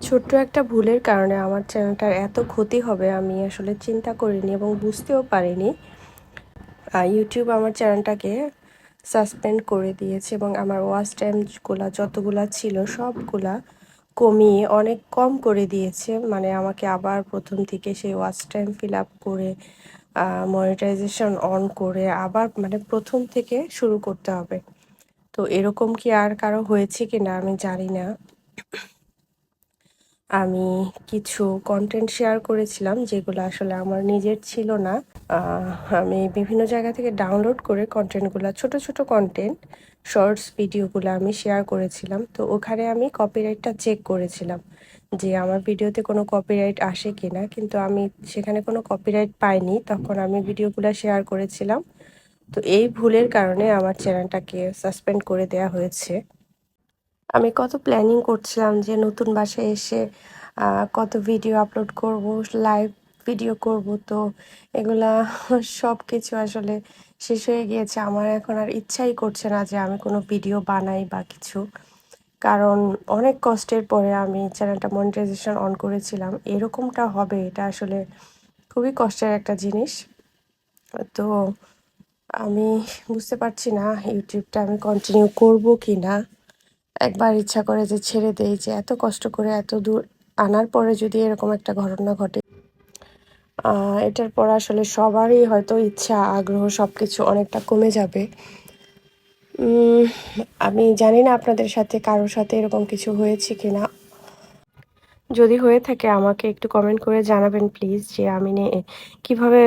ছোট্ট একটা ভুলের কারণে আমার চ্যানেলটার এত ক্ষতি হবে আমি আসলে চিন্তা করিনি এবং বুঝতেও পারিনি। ইউটিউব আমার চ্যানেলটাকে সাসপেন্ড করে দিয়েছে এবং আমার ওয়াচ টাইমগুলো যতগুলা ছিল সবগুলা কমিয়ে অনেক কম করে দিয়েছে। মানে আমাকে আবার প্রথম থেকে সেই ওয়াচ টাইম ফিল আপ করে মনিটাইজেশন অন করে আবার মানে প্রথম থেকে শুরু করতে হবে। তো এরকম কি আর কারও হয়েছে কিনা আমি জানি না। আমি কিছু কন্টেন্ট শেয়ার করেছিলাম যেগুলো আসলে আমার নিজের ছিল না। আমি বিভিন্ন জায়গা থেকে ডাউনলোড করে কন্টেন্টগুলো ছোট ছোট কন্টেন্ট শর্টস ভিডিওগুলো আমি শেয়ার করেছিলাম। তো ওখানে আমি কপিরাইটটা চেক করেছিলাম যে আমার ভিডিওতে কোনো কপিরাইট আসে কি না কিন্তু আমি সেখানে কোনো কপিরাইট পাইনি, তখন আমি ভিডিওগুলো শেয়ার করেছিলাম। তো এই ভুলের কারণে আমার চ্যানেলটাকে সাসপেন্ড করে দেওয়া হয়েছে। আমি কত প্ল্যানিং করছিলাম যে নতুন বাসায় এসে কত ভিডিও আপলোড করব লাইভ ভিডিও করব। তো এগুলা সব কিছু আসলে শেষ হয়ে গিয়েছে। আমার এখন আর ইচ্ছাই করছে না যে আমি কোনো ভিডিও বানাই বা কিছু। কারণ অনেক কষ্টের পরে আমি চ্যানেলটা মনিটাইজেশন অন করেছিলাম। এরকমটা হবে, এটা আসলে খুবই কষ্টের একটা জিনিস। তো আমি বুঝতে পারছি না ইউটিউবটা আমি কন্টিনিউ করব কি না একবার ইচ্ছা করে যে ছেড়ে দেই যে এত কষ্ট করে এত দূর আনার পরে যদি এরকম একটা ঘটনা ঘটে। এটার পর আসলে সবারই হয়তো ইচ্ছা, আগ্রহ সব কিছু অনেকটা কমে যাবে। আমি জানি না আপনাদের সাথে কারোর সাথে এরকম কিছু হয়েছে কিনা। যদি হয়ে থাকে আমাকে একটু কমেন্ট করে জানাবেন প্লিজ যে আমি নে- কীভাবে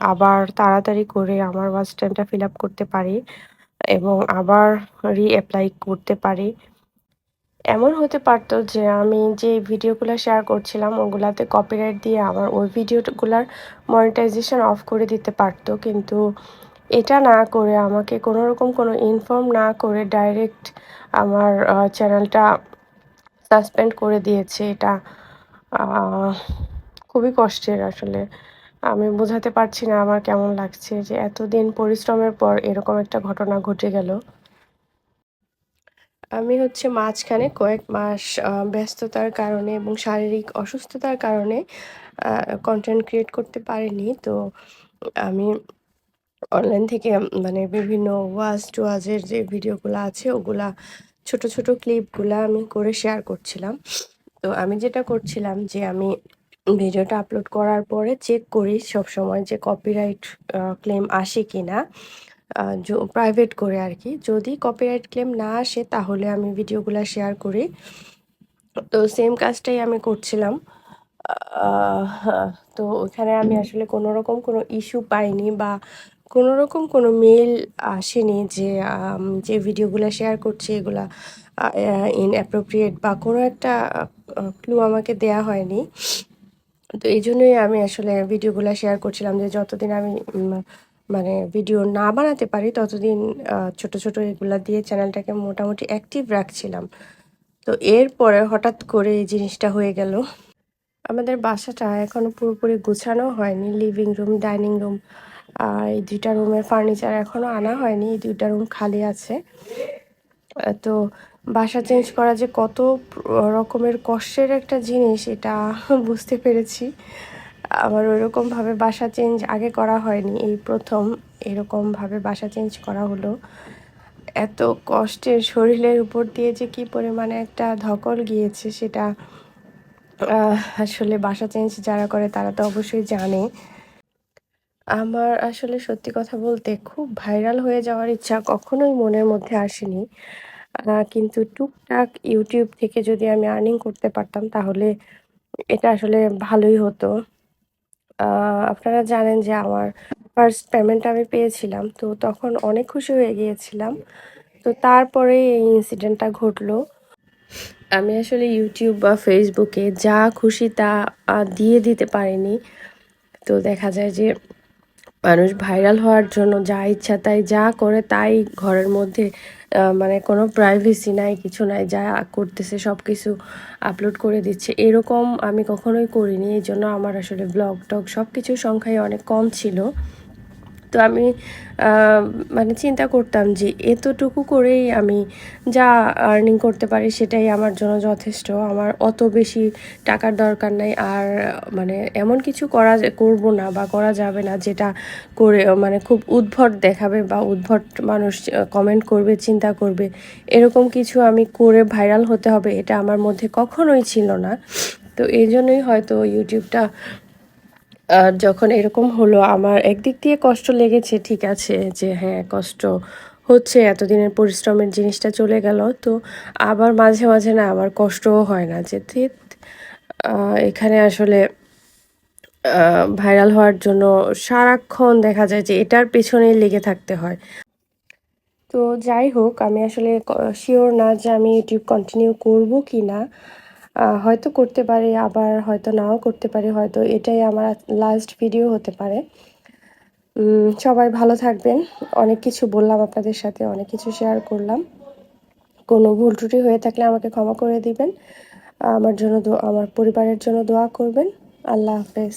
আবার তাড়াতাড়ি করে আমার ওয়াচ টাইমটা ফিল আপ করতে পারি। এবং আবার রি অ্যাপ্লাই করতে পারি। এমন হতে পারতো যে আমি যে ভিডিওগুলো শেয়ার করছিলাম, ওগুলাতে কপিরাইট দিয়ে আমার ওই ভিডিওগুলার মনিটাইজেশন অফ করে দিতে পারতো। কিন্তু এটা না করে, আমাকে কোনো রকম কোনো ইনফর্ম না করে ডাইরেক্ট আমার চ্যানেলটা সাসপেন্ড করে দিয়েছে। এটা খুবই কষ্টের আসলে। আমি বোঝাতে পারছি না আমার কেমন লাগছে যে এতদিন পরিশ্রমের পর এরকম একটা ঘটনা ঘটে গেল। আমি হচ্ছে মাঝখানে কয়েক মাস ব্যস্ততার কারণে এবং শারীরিক অসুস্থতার কারণে কন্টেন্ট ক্রিয়েট করতে পারিনি। তো আমি অনলাইন থেকে মানে বিভিন্ন ওয়াজ টুয়াজের যে ভিডিওগুলো আছে, ওগুলা, ছোট ছোট ক্লিপগুলা আমি করে শেয়ার করছিলাম। তো আমি যেটা করছিলাম যে আমি ভিডিওটা আপলোড করার পরে চেক করি সব সময় যে কপিরাইট ক্লেম আসে কি না প্রাইভেট করে আর কি যদি কপিরাইট ক্লেম না আসে তাহলে আমি ভিডিওগুলো শেয়ার করি। তো সেম কাজটাই আমি করছিলাম। তো ওখানে আমি আসলে কোনো রকম কোনো ইস্যু পাইনি বা কোনো রকম কোনো মেল আসেনি যে যে ভিডিওগুলো শেয়ার করছি এগুলা ইন অ্যাপ্রোপ্রিয়েট বা কোনো একটা ক্লু আমাকে দেয়া হয়নি। তো এই জন্যই আমি আসলে ভিডিওগুলো শেয়ার করছিলাম যে যতদিন আমি মানে ভিডিও না বানাতে পারি, ততদিন ছোট ছোট এগুলা দিয়ে চ্যানেলটাকে মোটামুটি অ্যাক্টিভ রাখছিলাম। তো এরপরে হঠাৎ করে এই জিনিসটা হয়ে গেল। আমাদের বাসাটা এখনও পুরোপুরি গোছানো হয়নি লিভিং রুম ডাইনিং রুম আর এই দুইটা রুমের ফার্নিচার এখনও আনা হয়নি, এই দুইটা রুম খালি আছে। তো বাসা চেঞ্জ করা যে কত রকমের কষ্টের একটা জিনিস, এটা বুঝতে পেরেছি। আবার ওইরকমভাবে বাসা চেঞ্জ আগে করা হয়নি, এই প্রথম এরকমভাবে বাসা চেঞ্জ করা হলো। এত কষ্টের শরীরের উপর দিয়ে যে কি পরিমাণে একটা ধকল গিয়েছে, সেটা আসলে বাসা চেঞ্জ যারা করে তারা তো অবশ্যই জানে। আমার আসলে সত্যি কথা বলতে খুব ভাইরাল হয়ে যাওয়ার ইচ্ছা কখনোই মনের মধ্যে আসেনি। কিন্তু টুকটাক ইউটিউব থেকে যদি আমি আর্নিং করতে পারতাম, তাহলে এটা আসলে ভালোই হতো। আপনারা জানেন যে আমার ফার্স্ট পেমেন্ট আমি পেয়েছিলাম, তো তখন অনেক খুশি হয়ে গিয়েছিলাম। তো তারপরে এই ইনসিডেন্টটা ঘটলো। আমি আসলে ইউটিউব বা ফেসবুকে যা খুশি তা দিয়ে দিতে পারিনি। তো দেখা যায় যে মানুষ ভাইরাল হওয়ার জন্য যা ইচ্ছা তাই, যা করে তাই ঘরের মধ্যে মানে কোনো প্রাইভেসি নাই, কিছু নাই, যা করতেছে সব কিছু আপলোড করে দিচ্ছে। এরকম আমি কখনোই করিনি এই জন্য আমার আসলে ব্লগ টগ সব কিছুর সংখ্যাই অনেক কম ছিল। তো আমি মানে চিন্তা করতাম যে এতটুকু করেই আমি যা আর্নিং করতে পারি সেটাই আমার জন্য যথেষ্ট। আমার অত বেশি টাকার দরকার নাই। আর মানে এমন কিছু করা করব না বা করা যাবে না যেটা করে মানে খুব উদ্ভট দেখাবে বা উদ্ভট মানুষ কমেন্ট করবে, চিন্তা করবে, এরকম কিছু আমি করে ভাইরাল হতে হবে এটা আমার মধ্যে কখনোই ছিল না। তো এই জন্যই হয়তো ইউটিউবটা আর যখন এরকম হলো, আমার একদিক দিয়ে কষ্ট লেগেছে, ঠিক আছে, যে হ্যাঁ কষ্ট হচ্ছে, এতদিনের পরিশ্রমের জিনিসটা চলে গেল। তো আবার মাঝে মাঝে না আমার কষ্টও হয় না, যে এখানে আসলে ভাইরাল হওয়ার জন্য সারাক্ষণ দেখা যায় যে এটার পেছনেই লেগে থাকতে হয়। তো যাই হোক, আমি আসলে শিওর না যে আমি ইউটিউব কন্টিনিউ করব কি না হয়তো করতে পারি, আবার হয়তো নাও করতে পারি, হয়তো এটাই আমার লাস্ট ভিডিও হতে পারে। সবাই ভালো থাকবেন। অনেক কিছু বললাম আপনাদের সাথে, অনেক কিছু শেয়ার করলাম। কোনো ভুল ত্রুটি হয়ে থাকলে আমাকে ক্ষমা করে দিবেন। আমার জন্য আমার পরিবারের জন্য দোয়া করবেন। আল্লাহ হাফেজ।